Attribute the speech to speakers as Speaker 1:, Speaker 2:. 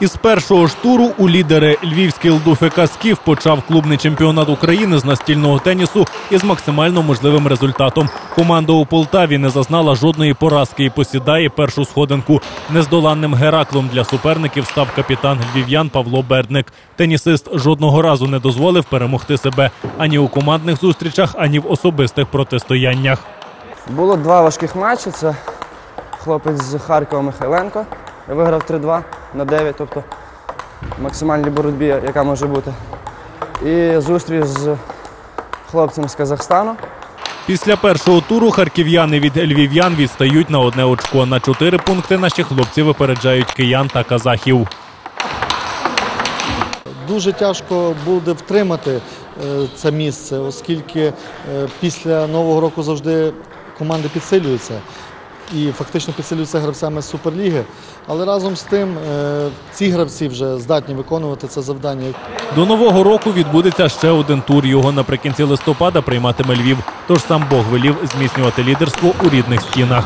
Speaker 1: Із першого ж туру у лідери львівський ЛДУФК «Скіф» почав клубний чемпіонат України з настільного тенісу із максимально можливим результатом. Команда у Полтаві не зазнала жодної поразки і посідає першу сходинку. Нездоланним Гераклом для суперників став капітан львів'ян Павло Бердник. Тенісист жодного разу не дозволив перемогти себе ані у командних зустрічах, ані в особистих протистояннях.
Speaker 2: Було два важких матчі. Це хлопець з Харкова Михайленко. Я виграв 3-2 на 9, тобто максимальній боротьбі, яка може бути. І зустріч з хлопцем з Казахстану.
Speaker 1: Після першого туру харків'яни від львів'ян відстають на одне очко. На чотири пункти наші хлопці випереджають киян та казахів.
Speaker 3: Дуже тяжко буде втримати е, це місце, оскільки е, після Нового року завжди команди підсилюються. І фактично підсилюються гравцями Суперліги. Але разом з тим е, ці гравці вже здатні виконувати це завдання.
Speaker 1: До нового року відбудеться ще один тур. Його наприкінці листопада прийматиме Львів. Тож сам Бог велів зміцнювати лідерство у рідних стінах.